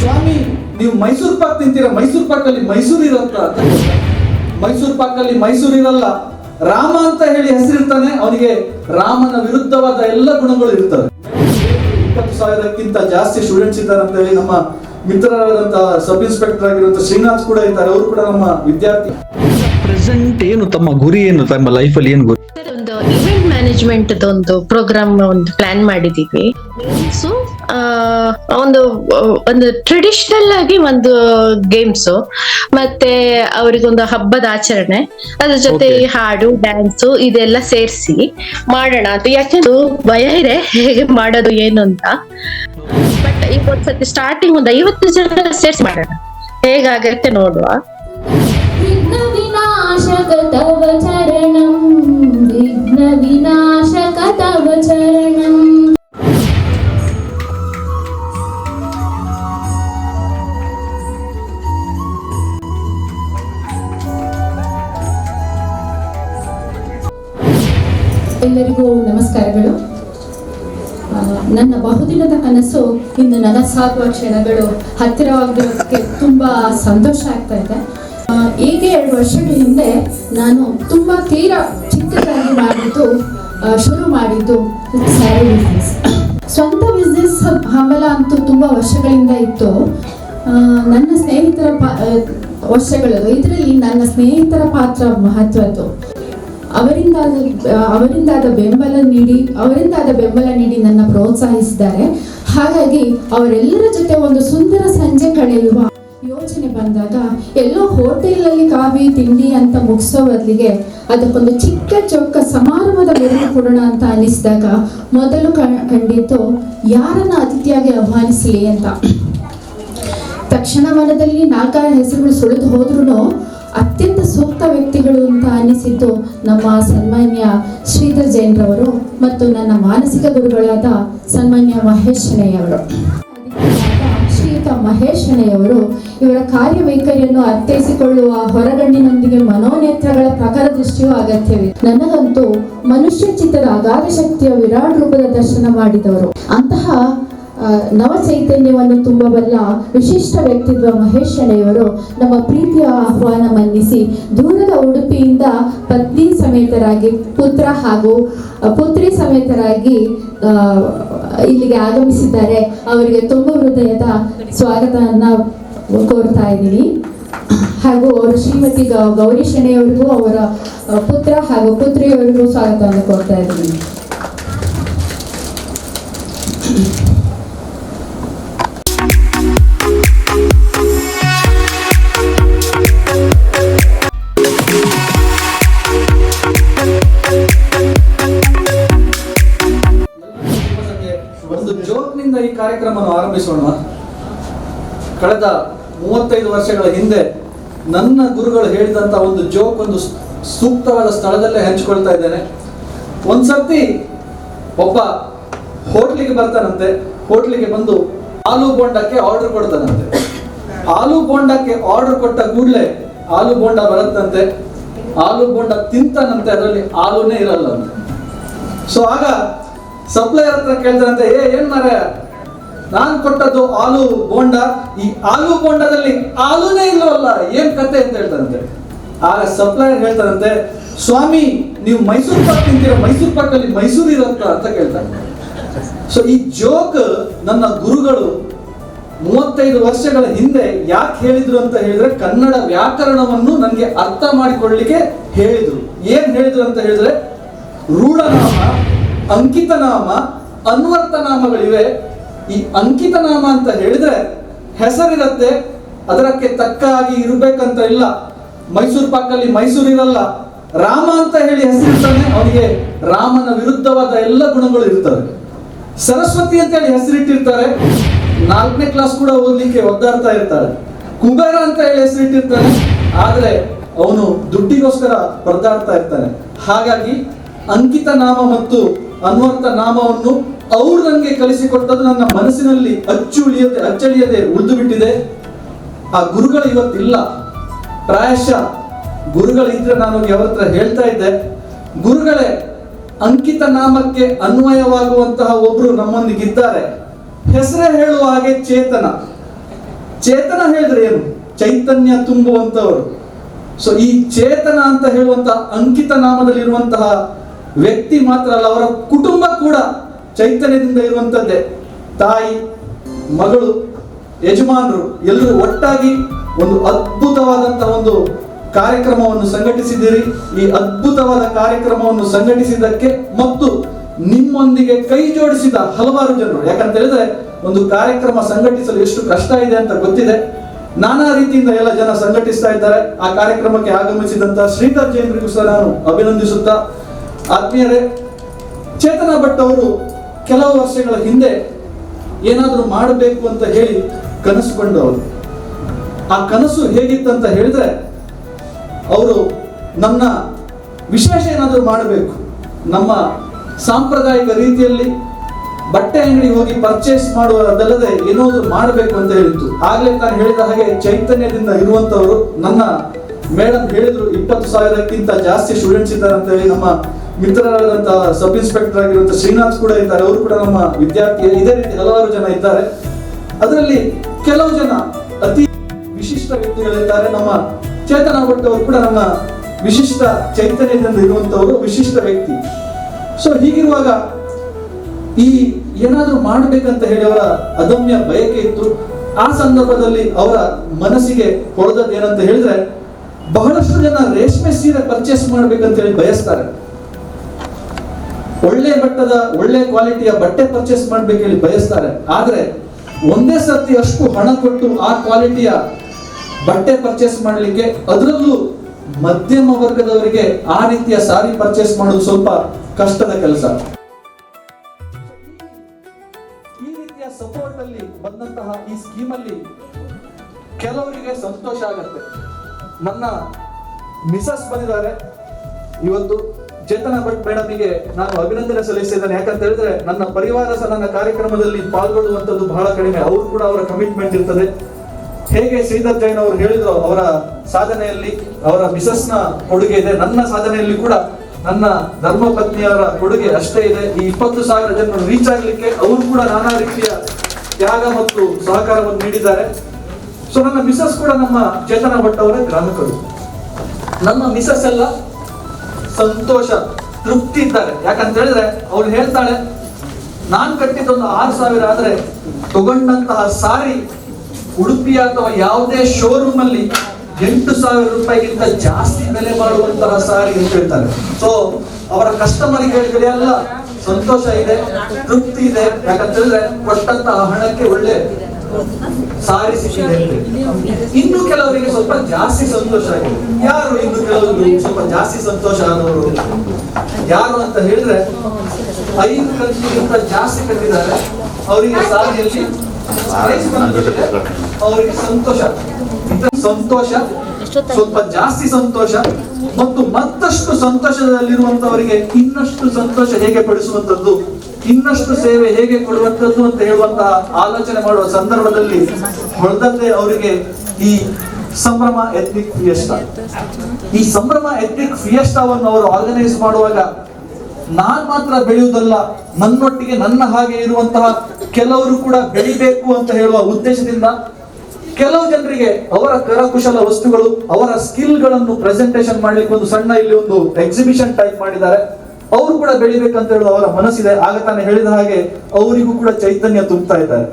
ಸ್ವಾಮಿ ನೀವು ಮೈಸೂರು ಪಾಕ್ ತಿಂತೀರ ಮೈಸೂರು ಪಾಕಲ್ಲಿ ಮೈಸೂರು ಇರತ್ತ. ಮೈಸೂರು ಪಾಕಲ್ಲಿ ಮೈಸೂರು ಇರಲ್ಲ ರಾಮ ಅಂತ ಹೇಳಿ ಹೆಸರಿರ್ತಾನೆ ಅವನಿಗೆ ರಾಮನ ವಿರುದ್ಧವಾದ ಎಲ್ಲ ಗುಣಗಳು ಇರ್ತವೆ. ಇಪ್ಪತ್ತು ಸಾವಿರಕ್ಕಿಂತ ಜಾಸ್ತಿ ಸ್ಟೂಡೆಂಟ್ಸ್ ಇದ್ದಾರೆ ಅಂತ ಹೇಳಿ ನಮ್ಮ ಮಿತ್ರರಾದಂತಹ ಸಬ್ ಇನ್ಸ್ಪೆಕ್ಟರ್ ಆಗಿರುವಂತಹ ಶ್ರೀನಾಥ್ ಕೂಡ ಇದ್ದಾರೆ ಅವರು ಕೂಡ ನಮ್ಮ ವಿದ್ಯಾರ್ಥಿ. ಪ್ರೆಸೆಂಟ್ ಏನು ತಮ್ಮ ಗುರಿ ಏನು ತಮ್ಮ ಲೈಫಲ್ಲಿ ಏನು ಗುರಿ? ಸರ್, ಒಂದು ಪ್ರೋಗ್ರಾಮ್ ಒಂದು ಪ್ಲಾನ್ ಮಾಡಿದೀವಿ. ಸೊ ಒಂದು ಒಂದು ಟ್ರೆಡಿಷನಲ್ ಆಗಿ ಒಂದು ಗೇಮ್ಸ್ ಮತ್ತೆ ಅವರಿಗೊಂದು ಹಬ್ಬದ ಆಚರಣೆ ಅದ್ರ ಜೊತೆ ಹಾಡು ಡ್ಯಾನ್ಸ್ ಇದೆಲ್ಲ ಸೇರಿಸಿ ಮಾಡೋಣ ಅಂತ. ಯಾಕೆಂದ್ರೆ ಭಯ ಇದೆ ಹೇಗೆ ಮಾಡೋದು ಏನು ಅಂತ. ಬಟ್ ಈಗ ಒಂದ್ಸತಿ ಸ್ಟಾರ್ಟಿಂಗ್ ಒಂದು ಐವತ್ತು ಜನ ಸೇರಿಸಿ ಮಾಡೋಣ. ಹೇಗಾಗತ್ತೆ ನೋಡುವ. ವಿಘ್ನ ವಿನಾಶಕ ತವ ಚರಣಂ ಎಲ್ಲರಿಗೂ ನಮಸ್ಕಾರಗಳು. ನನ್ನ ಬಹುದಿನದ ಕನಸು ಇನ್ನು ನನಸಾಗುವ ಕ್ಷಣಗಳು ಹತ್ತಿರವಾಗಿರೋದಕ್ಕೆ ತುಂಬ ಸಂತೋಷ ಆಗ್ತಾ ಇದೆ. ಈಗ ಎರಡು ವರ್ಷಗಳ ಹಿಂದೆ ನಾನು ತುಂಬ ತೀರಾ ಚಿಕ್ಕದಾಗಿ ಮಾಡಿದ್ದು ಶುರು ಮಾಡಿದ್ದು ಸ್ಯಾರಿ ಬಿಸ್ನೆಸ್ ಸ್ವಂತ ಬಿಸ್ನೆಸ್ ಹಂಬಲ ಅಂತೂ ತುಂಬ ವರ್ಷಗಳಿಂದ ಇತ್ತು. ನನ್ನ ಸ್ನೇಹಿತರ ಪಾ ವರ್ಷಗಳು ಇದರಲ್ಲಿ ನನ್ನ ಸ್ನೇಹಿತರ ಪಾತ್ರ ಮಹತ್ವದ್ದು. ಅವರಿಂದಾದ ಅವರಿಂದಾದ ಬೆಂಬಲ ನೀಡಿ, ಅವರಿಂದಾದ ಬೆಂಬಲ ನೀಡಿ ನನ್ನ ಪ್ರೋತ್ಸಾಹಿಸಿದ್ದಾರೆ. ಹಾಗಾಗಿ ಅವರೆಲ್ಲರ ಜೊತೆ ಒಂದು ಸುಂದರ ಸಂಜೆ ಕಳೆಯುವ ಯೋಚನೆ ಬಂದಾಗ, ಎಲ್ಲೋ ಹೋಟೆಲಲ್ಲಿ ಕಾಫಿ, ತಿಂಡಿ ಅಂತ ಮುಗಿಸೋ ಬದಲಿಗೆ ಅದಕ್ಕೊಂದು ಚಿಕ್ಕ ಚೊಕ್ಕ ಸಮಾರಂಭದ ಬೆರಳು ಕೊಡೋಣ ಅಂತ ಅನಿಸಿದಾಗ ಮೊದಲು ಕ- ಕಂಡಿದ್ದು, ಯಾರನ್ನ ಅತಿಥಿಯಾಗಿ ಆಹ್ವಾನಿಸಲಿ ಅಂತ. ತಕ್ಷಣ ಮನದಲ್ಲಿ ನಾಲ್ಕಾರು ಹೆಸರುಗಳು ಸುಳಿದು ಹೋದ್ರೂ ಅತ್ಯಂತ ಸೂಕ್ತ ವ್ಯಕ್ತಿಗಳು ಅಂತ ಅನಿಸಿದ್ದು ನಮ್ಮ ಸನ್ಮಾನ್ಯ ಶ್ರೀಧರ್ ಜೈನ್ರವರು ಮತ್ತು ನನ್ನ ಮಾನಸಿಕ ಗುರುಗಳಾದ ಸನ್ಮಾನ್ಯ ಮಹೇಶ್ ಶೆಣೆಯವರು. ಶ್ರೀಯುತ ಮಹೇಶ್ ಶೆಣೆಯವರು ಇವರ ಕಾರ್ಯವೈಖರಿಯನ್ನು ಅರ್ಥೈಸಿಕೊಳ್ಳುವ ಹೊರಗಣ್ಣಿನೊಂದಿಗೆ ಮನೋನೇತ್ರಗಳ ಪ್ರಖರ ದೃಷ್ಟಿಯೂ ಅಗತ್ಯವಿದೆ. ನನಗಂತೂ ಮನುಷ್ಯ ಚಿತ್ತದ ಅಗಾಧ ಶಕ್ತಿಯ ವಿರಾಟ್ ರೂಪದ ದರ್ಶನ ಮಾಡಿದವರು. ಅಂತಹ ನವ ಚೈತನ್ಯವನ್ನು ತುಂಬಬಲ್ಲ ವಿಶಿಷ್ಟ ವ್ಯಕ್ತಿತ್ವ ಮಹೇಶ್ ಶೆಣೆಯವರು ನಮ್ಮ ಪ್ರೀತಿಯ ಆಹ್ವಾನ ಮನ್ನಿಸಿ ದೂರದ ಉಡುಪಿಯಿಂದ ಪತ್ನಿ ಸಮೇತರಾಗಿ ಪುತ್ರ ಹಾಗೂ ಪುತ್ರಿ ಸಮೇತರಾಗಿ ಇಲ್ಲಿಗೆ ಆಗಮಿಸಿದ್ದಾರೆ. ಅವರಿಗೆ ತುಂಬ ಹೃದಯದ ಸ್ವಾಗತವನ್ನು ಕೋರ್ತಾ ಇದ್ದೀನಿ. ಹಾಗೂ ಅವರು ಶ್ರೀಮತಿ ಗೌರಿ ಶೆಣೆಯವರಿಗೂ ಅವರ ಪುತ್ರ ಹಾಗೂ ಪುತ್ರಿಯವರಿಗೂ ಸ್ವಾಗತವನ್ನು ಕೋರ್ತಾ ಇದ್ದೀನಿ. ಒಂದು ಜೋಕ್ನಿಂದ ಈ ಕಾರ್ಯಕ್ರಮವನ್ನು ಆರಂಭಿಸೋಣ. ಕಳೆದ ಮೂವತ್ತೈದು ವರ್ಷಗಳ ಹಿಂದೆ ನನ್ನ ಗುರುಗಳು ಹೇಳಿದಂತ ಒಂದು ಜೋಕ್ ಒಂದು ಸೂಕ್ತವಾದ ಸ್ಥಳದಲ್ಲೇ ಹಂಚಿಕೊಳ್ತಾ ಇದ್ದೇನೆ. ಒಂದ್ಸರ್ತಿ ಒಬ್ಬ ಹೋಟ್ಲಿಗೆ ಬರ್ತಾನಂತೆ. ಹೋಟ್ಲಿಗೆ ಬಂದು ಆಲೂ ಬೋಂಡಕ್ಕೆ ಆರ್ಡರ್ ಕೊಡ್ತಾನಂತೆ. ಆಲೂ ಬೋಂಡಕ್ಕೆ ಆರ್ಡರ್ ಕೊಟ್ಟ ಕೂಡಲೇ ಆಲೂ ಬೋಂಡ ಬರುತ್ತಂತೆ. ಆಲೂ ಬೋಂಡ ತಿಂತಾನಂತೆ, ಅದರಲ್ಲಿ ಆಲೂನೇ ಇರಲ್ಲ ಸೊ ಆಗ ಸಪ್ಲೈಯರ್ ಹತ್ರ ಕೇಳ್ತಾರಂತೆ, ಏ, ಏನ್ ಮಾರ ನಾನು ಕೊಟ್ಟದ್ದು ಆಲೂ ಬೋಂಡ. ಈ ಆಲೂ ಬೋಂಡದಲ್ಲಿ ಆಲೂನೇ ಇಲ್ಲವಲ್ಲ ಏನ್ ಕತೆ ಅಂತ ಹೇಳ್ತಾರಂತೆ. ಆಗ ಸಪ್ಲೈಯರ್ ಹೇಳ್ತಾರಂತೆ, ಸ್ವಾಮಿ, ನೀವು ಮೈಸೂರು ಪಾಕ್ ತಿಂತೀರ ಮೈಸೂರು ಪಾಕಲ್ಲಿ ಮೈಸೂರು ಇರುತ್ತ? ಅಂತ ಕೇಳ್ತಾರೆ. ಸೊ ಈ ಜೋಕ್ ನನ್ನ ಗುರುಗಳು ಮೂವತ್ತೈದು ವರ್ಷಗಳ ಹಿಂದೆ ಯಾಕೆ ಹೇಳಿದ್ರು ಅಂತ ಹೇಳಿದ್ರೆ, ಕನ್ನಡ ವ್ಯಾಕರಣವನ್ನು ನನಗೆ ಅರ್ಥ ಮಾಡಿಕೊಳ್ಳಲಿಕ್ಕೆ ಹೇಳಿದ್ರು. ಏನ್ ಹೇಳಿದ್ರು ಅಂತ ಹೇಳಿದ್ರೆ, ರೂಢನಾಮ ಅಂಕಿತ ನಾಮ ಅನ್ವರ್ಥ ನಾಮಗಳಿವೆ ಈ ಅಂಕಿತ ನಾಮ ಅಂತ ಹೇಳಿದ್ರೆ ಹೆಸರಿರತ್ತೆ, ಅದಕ್ಕೆ ತಕ್ಕ ಹಾಗೆ ಇರಬೇಕಂತ ಇಲ್ಲ. ಮೈಸೂರು ಪಾಕಲ್ಲಿ ಮೈಸೂರು ಇರಲ್ಲ ರಾಮ ಅಂತ ಹೇಳಿ ಹೆಸರಿರ್ತಾನೆ, ಅವನಿಗೆ ರಾಮನ ವಿರುದ್ಧವಾದ ಎಲ್ಲ ಗುಣಗಳು ಇರ್ತವೆ. ಸರಸ್ವತಿ ಅಂತ ಹೇಳಿ ಹೆಸರಿಟ್ಟಿರ್ತಾರೆ. ನಾಲ್ಕನೇ ಕ್ಲಾಸ್ ಕೂಡ ಓದ್ಲಿಕ್ಕೆ ಒದ್ದಾಡ್ತಾ ಇರ್ತಾರೆ. ಕುಬೇರ ಅಂತ ಹೇಳಿ ಹೆಸರಿಟ್ಟಿರ್ತಾನೆ, ಆದ್ರೆ ಅವನು ದುಡ್ಡಿಗೋಸ್ಕರ ಪರದಾಡ್ತಾ ಇರ್ತಾನೆ. ಹಾಗಾಗಿ ಅಂಕಿತ ನಾಮ ಮತ್ತು ಅನ್ವರ್ಥ ನಾಮವನ್ನು ಅವರು ನನಗೆ ಕಲಿಸಿಕೊಟ್ಟದ್ದು ನನ್ನ ಮನಸ್ಸಿನಲ್ಲಿ ಅಚ್ಚು ಉಳಿಯದೆ ಅಚ್ಚಳಿಯದೆ ಉಳಿದು ಬಿಟ್ಟಿದೆ ಆ ಗುರುಗಳು ಇವತ್ತಿಲ್ಲ. ಪ್ರಾಯಶಃ ಗುರುಗಳಿದ್ರೆ ನಾನು ಅವ್ರ ಹತ್ರ ಹೇಳ್ತಾ ಇದ್ದೆ. ಗುರುಗಳೇ, ಅಂಕಿತ ನಾಮಕ್ಕೆ ಅನ್ವಯವಾಗುವಂತಹ ಒಬ್ರು ನಮ್ಮೊಂದಿಗಿದ್ದಾರೆ. ಹೆಸರೇ ಹೇಳುವ ಹಾಗೆ ಚೇತನ. ಚೇತನ ಹೇಳಿದ್ರೆ ಏನು? ಚೈತನ್ಯ ತುಂಬುವಂತವರು ಸೊ ಈ ಚೇತನ ಅಂತ ಹೇಳುವಂತಹ ಅಂಕಿತ ನಾಮದಲ್ಲಿರುವಂತಹ ವ್ಯಕ್ತಿ ಮಾತ್ರ ಅಲ್ಲ, ಅವರ ಕುಟುಂಬ ಕೂಡ ಚೈತನ್ಯದಿಂದ ಇರುವಂತದ್ದೇ. ತಾಯಿ, ಮಗಳು, ಯಜಮಾನರು ಎಲ್ಲರೂ ಒಟ್ಟಾಗಿ ಒಂದು ಅದ್ಭುತವಾದಂತಹ ಒಂದು ಕಾರ್ಯಕ್ರಮವನ್ನು ಸಂಘಟಿಸಿದ್ದೀರಿ. ಈ ಅದ್ಭುತವಾದ ಕಾರ್ಯಕ್ರಮವನ್ನು ಸಂಘಟಿಸಿದ್ದಕ್ಕೆ ಮತ್ತು ನಿಮ್ಮೊಂದಿಗೆ ಕೈ ಜೋಡಿಸಿದ ಹಲವಾರು ಜನರು, ಯಾಕಂತ ಹೇಳಿದ್ರೆ ಒಂದು ಕಾರ್ಯಕ್ರಮ ಸಂಘಟಿಸಲು ಎಷ್ಟು ಕಷ್ಟ ಇದೆ ಅಂತ ಗೊತ್ತಿದೆ. ನಾನಾ ರೀತಿಯಿಂದ ಎಲ್ಲ ಜನ ಸಂಘಟಿಸ್ತಾ ಇದ್ದಾರೆ. ಆ ಕಾರ್ಯಕ್ರಮಕ್ಕೆ ಆಗಮಿಸಿದಂತ ಶ್ರೀಧರ್ ಜೈನ್ರಿಗೂ ಸಹ ನಾನು ಅಭಿನಂದಿಸುತ್ತಾ ಆತ್ಮೀಯರೇ, ಚೇತನ ಭಟ್ ಅವರು ಕೆಲವು ವರ್ಷಗಳ ಹಿಂದೆ ಏನಾದರೂ ಮಾಡಬೇಕು ಅಂತ ಹೇಳಿ ಕನಸು ಕಂಡವರು. ಆ ಕನಸು ಹೇಗಿತ್ತಂತ ಹೇಳಿದ್ರೆ, ಅವರು ನನ್ನ ವಿಶೇಷ ಏನಾದರೂ ಮಾಡಬೇಕು. ನಮ್ಮ ಸಾಂಪ್ರದಾಯಿಕ ರೀತಿಯಲ್ಲಿ ಬಟ್ಟೆ ಅಂಗಡಿ ಹೋಗಿ ಪರ್ಚೇಸ್ ಮಾಡುವುದಲ್ಲದೆ ಏನಾದರೂ ಮಾಡಬೇಕು ಅಂತ ಹೇಳಿತ್ತು. ಆಗಲೇ ನಾನು ಹೇಳಿದ ಹಾಗೆ ಚೈತನ್ಯದಿಂದ ಇರುವಂತವರು ನನ್ನ ಮೇಡಮ್ ಹೇಳಿದ್ರು, ಇಪ್ಪತ್ತು ಸಾವಿರಕ್ಕಿಂತ ಜಾಸ್ತಿ ಸ್ಟೂಡೆಂಟ್ಸ್ ಇದ್ದಾರೆ ಅಂತ ಹೇಳಿ ನಮ್ಮ ಮಿತ್ರರಾದಂತಹ ಸಬ್ ಇನ್ಸ್ಪೆಕ್ಟರ್ ಆಗಿರುವಂತಹ ಶ್ರೀನಾಥ್ ಕೂಡ ಇದ್ದಾರೆ. ಅವರು ಕೂಡ ನಮ್ಮ ವಿದ್ಯಾರ್ಥಿ. ಇದೇ ರೀತಿ ಹಲವಾರು ಜನ ಇದ್ದಾರೆ. ಅದರಲ್ಲಿ ಕೆಲವು ಜನ ಅತಿ ವಿಶಿಷ್ಟ ವ್ಯಕ್ತಿಗಳಿದ್ದಾರೆ. ನಮ್ಮ ಚೇತನ ಭಟ್ ಅವರು ಕೂಡ ನಮ್ಮ ವಿಶಿಷ್ಟ ಚೈತನ್ಯದಿಂದ ಇರುವಂತವರು ವಿಶಿಷ್ಟ ವ್ಯಕ್ತಿ. ಸೊ ಹೀಗಿರುವಾಗ ಈ ಏನಾದ್ರೂ ಮಾಡಬೇಕಂತ ಹೇಳಿ ಅವರ ಅದಮ್ಯ ಬಯಕೆ ಇತ್ತು. ಆ ಸಂದರ್ಭದಲ್ಲಿ ಅವರ ಮನಸ್ಸಿಗೆ ಹೊಡೆದದ್ದು ಏನಂತ ಹೇಳಿದ್ರೆ, ಬಹಳಷ್ಟು ಜನ ರೇಷ್ಮೆ ಸೀರೆ ಪರ್ಚೇಸ್ ಮಾಡ್ಬೇಕಂತ ಹೇಳಿ ಬಯಸ್ತಾರೆ. ಒಳ್ಳೆ ಮಟ್ಟದ, ಒಳ್ಳೆ ಕ್ವಾಲಿಟಿಯ ಬಟ್ಟೆ ಪರ್ಚೇಸ್ ಮಾಡ್ಬೇಕು ಹೇಳಿ ಬಯಸ್ತಾರೆ. ಆದ್ರೆ ಒಂದೇ ಸರ್ತಿ ಅಷ್ಟು ಹಣ ಕೊಟ್ಟು ಆ ಕ್ವಾಲಿಟಿಯ ಬಟ್ಟೆ ಪರ್ಚೇಸ್ ಮಾಡಲಿಕ್ಕೆ ಅದರಲ್ಲೂ ಮಧ್ಯಮ ವರ್ಗದವರಿಗೆ ಆ ರೀತಿಯ ಸಾರಿ ಪರ್ಚೇಸ್ ಮಾಡೋದು ಸ್ವಲ್ಪ ಕಷ್ಟದ ಕೆಲಸ. ಈ ರೀತಿಯ ಸಪೋರ್ಟ್ ಅಲ್ಲಿ ಬಂದಂತಹ ಈ ಸ್ಕೀಮ್ ಅಲ್ಲಿ ಕೆಲವರಿಗೆ ಸಂತೋಷ ಆಗತ್ತೆ. ನನ್ನ ಮಿಸಸ್ ಬಂದಿದ್ದಾರೆ. ಇವತ್ತು ಚೇತನ ಭಟ್ ಮೇಡಮಿಗೆ ನಾನು ಅಭಿನಂದನೆ ಸಲ್ಲಿಸಿದ್ದೇನೆ. ಯಾಕಂತ ಹೇಳಿದ್ರೆ ನನ್ನ ಪರಿವಾರ ಸಹ ನನ್ನ ಕಾರ್ಯಕ್ರಮದಲ್ಲಿ ಪಾಲ್ಗೊಳ್ಳುವಂತದ್ದು ಬಹಳ ಕಡಿಮೆ. ಅವರು ಕೂಡ ಅವರ ಕಮಿಟ್ಮೆಂಟ್ ಇರ್ತದೆ. ಹೇಗೆ ಶ್ರೀಧರ್ ಜೈನ್ ಅವರು ಹೇಳಿದ್ರು, ಅವರ ಸಾಧನೆಯಲ್ಲಿ, ಅವರ ಮಿಸಸ್ನ ಕೊಡುಗೆ ಇದೆ. ನನ್ನ ಸಾಧನೆಯಲ್ಲಿ ಕೂಡ ನನ್ನ ಧರ್ಮ ಪತ್ನಿಯವರ ಕೊಡುಗೆ ಅಷ್ಟೇ ಇದೆ. ಈ ಇಪ್ಪತ್ತು ಸಾವಿರ ಜನರು ರೀಚ್ ಆಗ್ಲಿಕ್ಕೆ ಅವರು ಕೂಡ ನಾನಾ ರೀತಿಯ ತ್ಯಾಗ ಮತ್ತು ಸಹಕಾರವನ್ನು ನೀಡಿದ್ದಾರೆ. ಸೊ ನನ್ನ ಮಿಸಸ್ ಕೂಡ ನಮ್ಮ ಚೇತನ ಭಟ್ ಅವರ ಗ್ರಾಹಕರು. ನಮ್ಮ ಮಿಸಸ್ ಎಲ್ಲ ಸಂತೋಷ, ತೃಪ್ತಿ ಇದ್ದಾರೆ. ಯಾಕಂತ ಹೇಳಿದ್ರೆ ಅವ್ರು ಹೇಳ್ತಾಳೆ, ನಾನ್ ಕಟ್ಟಿದ್ದೊಂದು ಆರು ಸಾವಿರ ಆದ್ರೆ ತಗೊಂಡಂತಹ ಸಾರಿ ಉಡುಪಿ ಅಥವಾ ಯಾವುದೇ ಶೋರೂಮ್ ಅಲ್ಲಿ ಎಂಟು ಸಾವಿರ ರೂಪಾಯಿಗಿಂತ ಜಾಸ್ತಿ ಬೆಲೆ ಮಾಡುವಂತಹ ಸಾರಿ ಅಂತ ಹೇಳ್ತಾರೆ. ಸೊ ಅವರ ಕಸ್ಟಮರ್ ಅಲ್ಲ, ಸಂತೋಷ ಇದೆ, ತೃಪ್ತಿ ಇದೆ. ಯಾಕಂತ ಹೇಳಿದ್ರೆ, ಕೊಟ್ಟಂತಹ ಹಣಕ್ಕೆ ಒಳ್ಳೆ ಸಾರಿ ಸಿಕ್ಕಿದೆ ಇನ್ನು ಕೆಲವರಿಗೆ ಸ್ವಲ್ಪ ಜಾಸ್ತಿ ಸಂತೋಷ ಆಗಿದೆ. ಯಾರು ಇನ್ನು ಕೆಲವರು ಸ್ವಲ್ಪ ಜಾಸ್ತಿ ಸಂತೋಷ ಆದವರು? ಯಾರು ಅಂತ ಹೇಳಿದ್ರೆ, ಐದು ಕಂತಿಗಿಂತ ಜಾಸ್ತಿ ಕಟ್ಟಿದ್ದಾರೆ. ಅವರಿಗೆ ಸಾರಿಯಲ್ಲಿ. ಅವರಿಗೆ ಸಂತೋಷ. ಸಂತೋಷ, ಸ್ವಲ್ಪ ಜಾಸ್ತಿ ಸಂತೋಷ ಮತ್ತು ಮತ್ತಷ್ಟು ಸಂತೋಷದಲ್ಲಿರುವಂತವರಿಗೆ ಇನ್ನಷ್ಟು ಸಂತೋಷ ಹೇಗೆ ಪಡಿಸುವಂತದ್ದು? ಇನ್ನಷ್ಟು ಸೇವೆ ಹೇಗೆ ಕೊಡುವಂತದ್ದು ಅಂತ ಹೇಳುವಂತ ಆಲೋಚನೆ ಮಾಡುವ ಸಂದರ್ಭದಲ್ಲಿ ಹೊಳದಂತೆ ಅವರಿಗೆ ಈ ಸಂಭ್ರಮ ಎಥ್ನಿಕ್ ಫಿಯೆಸ್ಟಾ ಈ ಸಂಭ್ರಮ ಎಥ್ನಿಕ್ ಫಿಯೆಸ್ಟಾವನ್ನು ಅವರು ಆರ್ಗನೈಸ್ ಮಾಡುವಾಗ ನಾನ್ ಮಾತ್ರ ಬೆಳೆಯುವುದಲ್ಲ, ನನ್ನೊಟ್ಟಿಗೆ ನನ್ನ ಹಾಗೆ ಇರುವಂತಹ ಕೆಲವರು ಕೂಡ ಬೆಳಿಬೇಕು ಅಂತ ಹೇಳುವ ಉದ್ದೇಶದಿಂದ ಕೆಲವು ಜನರಿಗೆ ಅವರ ಕರಕುಶಲ ವಸ್ತುಗಳು, ಅವರ ಸ್ಕಿಲ್ಗಳನ್ನು ಪ್ರೆಸೆಂಟೇಷನ್ ಮಾಡ್ಲಿಕ್ಕೆ ಒಂದು ಸಣ್ಣ ಇಲ್ಲಿ ಒಂದು ಎಕ್ಸಿಬಿಷನ್ ಟೈಪ್ ಮಾಡಿದ್ದಾರೆ. ಅವರು ಕೂಡ ಬೆಳಿಬೇಕಂತ ಹೇಳುವ ಅವರ ಮನಸ್ಸಿದೆ. ಆಗ ತಾನೇ ಹೇಳಿದ ಹಾಗೆ ಅವರಿಗೂ ಕೂಡ ಚೈತನ್ಯ ತುಂಬುತ್ತಾ ಇದ್ದಾರೆ.